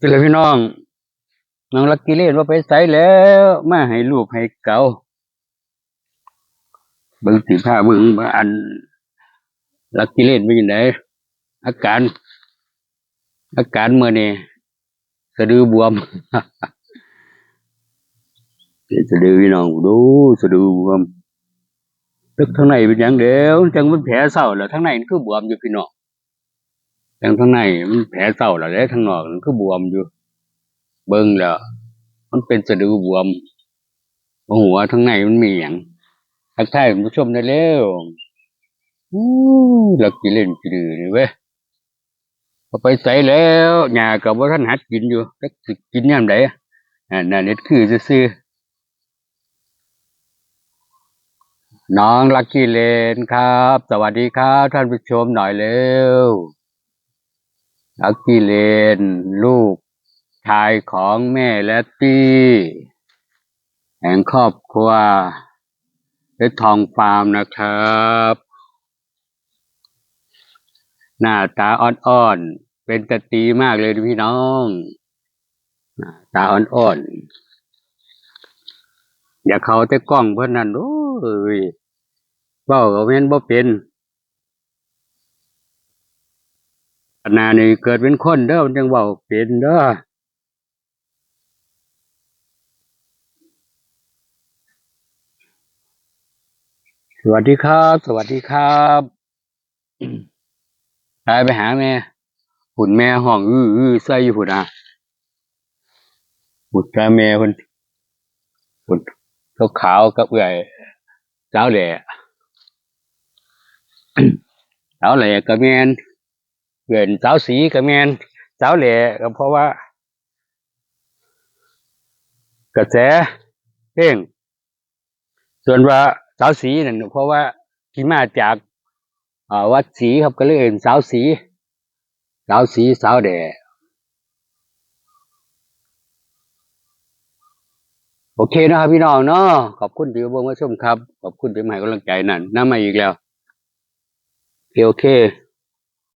เป็นไรพี่น้องน้องลักกี้เล่นว่าไปใส่แล้วมาให้ลูกให้เก่าเบิ่งสิผ้าเบิ่งว่าอันลักกี้เล่นเป็นยังไงอาการ อาการเมื่อนี่สะดือบวมสะดือพี่น้องดูสะดือบวมตึกทางในเป็นหยังเดียวจังมันแผลเศร้าแล้วทางในมันคือบวมอยู่พี่น้อง จังทางในมันแผลเศร้าแล้วแล้วทางนอกมันคือบวมอยู่ เบิ่งแล้วมันเป็นสะดือบวมหัวทางในมันมีหยังทักทายคุณผู้ชมได้แล้วอู้ลักกี้เล่นสะดือนี่เว้ยพอไปใส่แล้วหญ้ากับว่าท่านหัดกินอยู่กสิกินยามใดอะอ่านั่นนี่คือซื่อน้องลักกี้เลนครับ สวัสดีครับ ท่านผู้ชมหน่อยเร็ว ลักกี้เลน ลูกชายของแม่และตี้แห่งครอบครัวเพชรทองฟาร์มนะครับ หน้าตาอ่อนๆ เป็นตะตีมากเลยพี่น้องหน้าตาอ่อนๆ อย่าเขาแต่กล้องเพื่อนนั่นโอ้ยเบ้าก็แม่นบ่เป็น ขนานี้เกิดเป็นคนเด้อมันจังเว้าเป็นเด้อสวัสดีครับ สวัสดีครับไปไปหาแม่หุ่นแม่ห้องอื้ออื้อใส่อยู่หุ่นอะหุ่นแม่แม่หุ่นหุ่นเขาขาวกับเอื่อยสาวแหล่สาวแหล่กับแมน เอื่อยสาวสีกับแมนสาวแหล่ก็เพราะว่า กระแสเพลงส่วนว่าสาวสีนั่นเพราะว่าที่มาจากอ่าวัดศรีครับก็เลยเห็นสาวสีสาวสีสาวแด่โอเคนะครับพี่น้องเนาะขอบคุณที่มาเบิ่งมาชมครับ ขอบคุณที่มาให้กำลังใจนั่นน้ามาอีกแล้วโอเคโอเค